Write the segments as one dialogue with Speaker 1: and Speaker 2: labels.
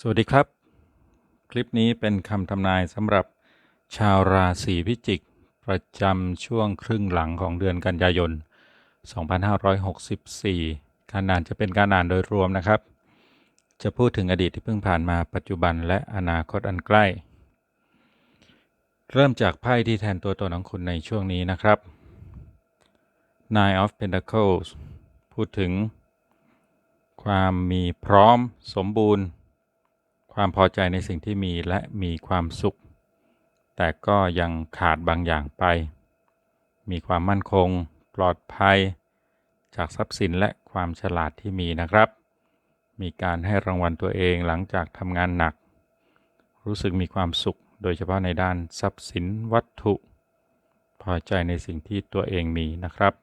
Speaker 1: สวัสดีครับ คลิปนี้เป็นคำทำนายสำหรับชาวราศีพิจิก ประจำช่วงครึ่งหลังของเดือนกันยายน 2564 การอ่านจะเป็นการอ่านโดยรวมนะครับ จะพูดถึงอดีตที่เพิ่งผ่านมาปัจจุบันและอนาคตอันใกล้ เริ่มจากไพ่ที่แทนตัวตนของคุณในช่วงนี้นะครับ Nine of Pentacles พูดถึง ความมีพร้อมสมบูรณ์ ความพอใจในสิ่งที่มีและมีความสุข แต่ก็ยังขาดบางอย่างไป มีความมั่นคง ปลอดภัย จากทรัพย์สินและความฉลาดที่มีนะครับ มีการให้รางวัลตัวเองหลังจากทำงานหนัก รู้สึกมีความสุข โดยเฉพาะในด้านทรัพย์สินวัตถุ พอใจในสิ่งที่ตัวเองมีนะครับ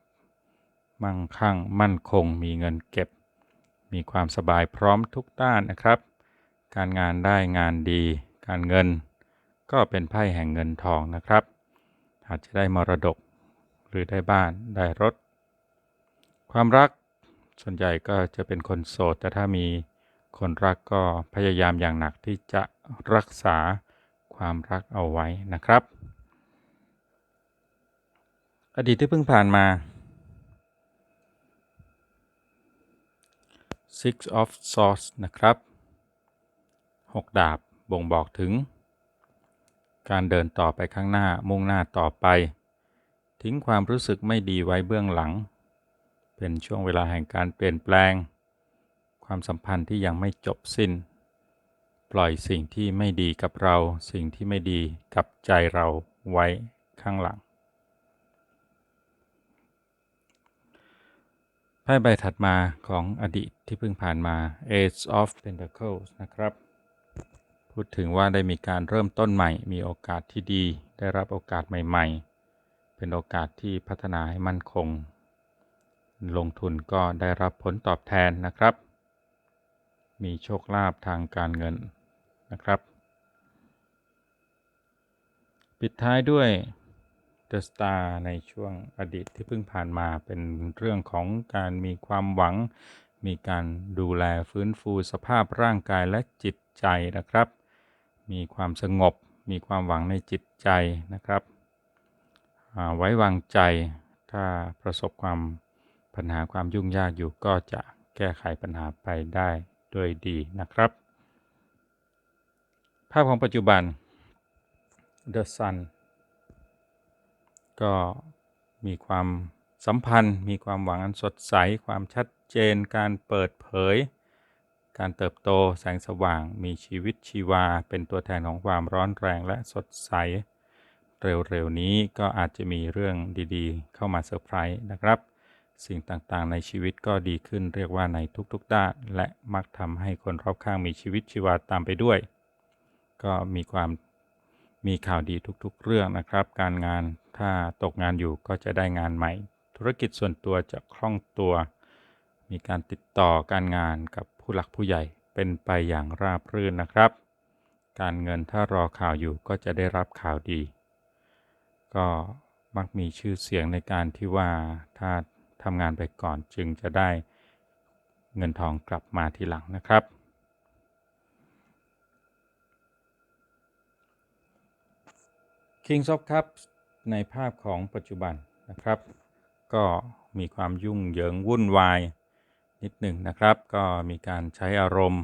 Speaker 1: มั่งคั่งมั่นคงมีเงินเก็บ มีความสบายพร้อมทุกด้านนะครับ การงานได้งานดี การเงิน ก็เป็นไพ่แห่งเงินทองนะครับ อาจจะได้มรดกหรือได้บ้านได้รถ ความรักส่วนใหญ่ก็จะเป็นคนโสด แต่ถ้ามีคนรักก็พยายามอย่างหนักที่จะรักษาความรักเอาไว้นะครับ อดีตที่เพิ่งผ่านมา Six of Swords นะครับ หกดาบบ่งบอกถึง การเดินต่อไปข้างหน้ามุ่งหน้าต่อไป ทิ้งความรู้สึกไม่ดีไว้เบื้องหลัง เป็นช่วงเวลาแห่งการเปลี่ยนแปลง ความสัมพันธ์ที่ยังไม่จบสิ้น ปล่อยสิ่งที่ไม่ดีกับเรา สิ่งที่ไม่ดีกับใจเราไว้ข้างหลังไพ่ใบถัดมาของอดีตที่เพิ่งผ่านมา Ace of Pentacles นะครับ พูดถึงว่าได้มีการเริ่มต้นใหม่ มีโอกาสที่ดี ได้รับโอกาสใหม่ ๆ เป็นโอกาสที่พัฒนาให้มั่นคง ลงทุนก็ได้รับผลตอบแทนนะครับ มีโชคลาภทางการเงินนะครับ ปิดท้ายด้วย The Star ในช่วงอดีตที่เพิ่งผ่านมาเป็นเรื่องของการมีความหวัง มีการดูแลฟื้นฟูสภาพร่างกายและจิตใจนะครับ มีความสงบ มีความหวังในจิตใจนะครับ ไว้วางใจถ้าประสบความปัญหาความยุ่งยากอยู่ก็จะแก้ไขปัญหาไปได้ด้วยดีนะครับ ภาพของปัจจุบัน The Sun ก็มีความสัมพันธ์ มีความหวังอันสดใส ความชัดเจน การเปิดเผย การเติบโตแสงสว่างมีชีวิตชีวา เป็นตัวแทนของความร้อนแรงและสดใส เร็วๆนี้ก็อาจจะมีเรื่องดีๆ เข้ามาเซอร์ไพรส์นะครับ สิ่งต่างๆ ในชีวิตก็ดีขึ้นเรียกว่าในทุกๆ ด้าน และมักทำให้คนรอบข้างมีชีวิตชีวาตามไปด้วย ก็มีความมีข่าวดีทุกๆ เรื่องนะครับ การงานถ้าตกงานอยู่ก็จะได้งานใหม่ ธุรกิจส่วนตัวจะคล่องตัว มีการติดต่อการงานกับ ผู้หลักผู้ใหญ่เป็นไปอย่างราบรื่นนะครับ การเงินถ้ารอข่าวอยู่ก็จะได้รับข่าวดี ก็มักมีชื่อเสียงในการที่ว่าถ้าทำงานไปก่อนจึงจะได้เงินทองกลับมาทีหลังนะครับ Kings of Cups ในภาพของปัจจุบันนะครับ ก็มีความยุ่งเหยิงวุ่นวาย นิดหนึ่งนะครับ ก็มีการใช้อารมณ์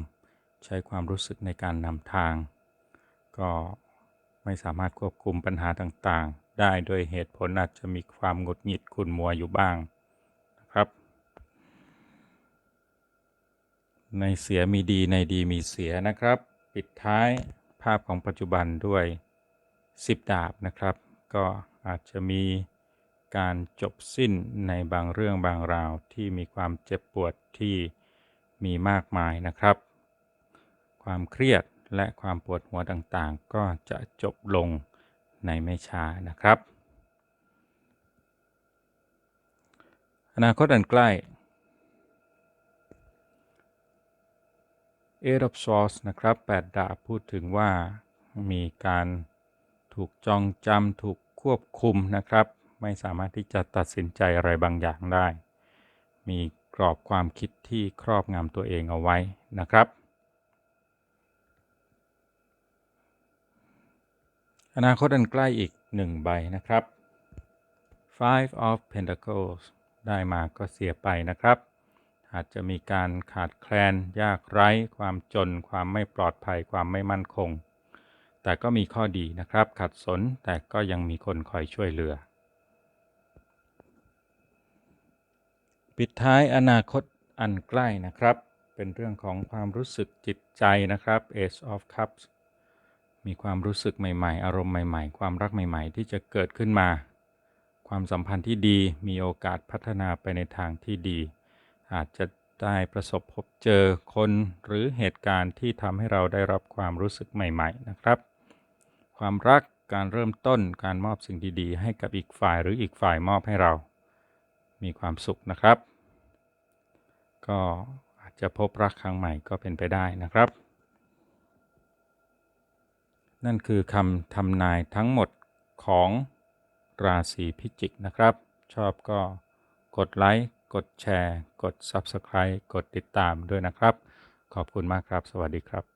Speaker 1: ใช้ความรู้สึกในการนำทาง ก็ไม่สามารถควบคุมปัญหาต่างๆ ได้โดยเหตุผลอาจจะมีความหงุดหงิดขุ่นมัวอยู่บ้างนะครับ ในเสียมีดีในดีมีเสียนะครับ ปิดท้ายภาพของปัจจุบันด้วย 10 ดาบนะครับ ก็อาจจะมี การจบสิ้นในบางเรื่องบางราวที่มีความเจ็บปวดที่มีมากมายนะครับ ความเครียดและความปวดหัวต่างๆ ก็จะจบลงในไม่ช้านะครับ อนาคตอันใกล้ Eight of Swords นะครับ 8 ดาบพูดถึงว่ามีการถูกจองจำถูกควบคุมนะครับ ไม่สามารถที่จะตัดสินใจอะไรบางอย่างได้ มีกรอบความคิดที่ครอบงำตัวเองเอาไว้นะครับ อนาคตอันใกล้อีกหนึ่งใบนะครับ Five of Pentacles ได้มาก็เสียไปนะครับ อาจจะมีการขาดแคลน ยากไร้ ความจน ความไม่ปลอดภัย ความไม่มั่นคง แต่ก็มีข้อดีนะครับ ขัดสน แต่ก็ยังมีคนคอยช่วยเหลือ ปิดท้ายอนาคตอันใกล้นะครับ เป็นเรื่องของความรู้สึกจิตใจนะครับ Ace of Cups มีความรู้สึกใหม่ ๆ อารมณ์ใหม่ ๆ ความรักใหม่ ๆ ที่จะเกิดขึ้นมา ความสัมพันธ์ที่ดีมีโอกาสพัฒนาไปในทางที่ดี อาจจะได้ประสบพบเจอคนหรือเหตุการณ์ที่ทำให้เราได้รับความรู้สึกใหม่ ๆ นะครับ ความรักการเริ่มต้นการมอบสิ่งดีๆ ให้กับอีกฝ่ายหรืออีกฝ่ายมอบให้เรา มีความสุขนะครับ ก็อาจจะพบรักครั้งใหม่ก็เป็นไปได้นะครับ นั่นคือคำทำนายทั้งหมดของราศีพิจิกนะครับ ชอบก็กดไลค์ กดแชร์ กด Subscribe กดติดตามด้วยนะครับ ขอบคุณมากครับ สวัสดีครับ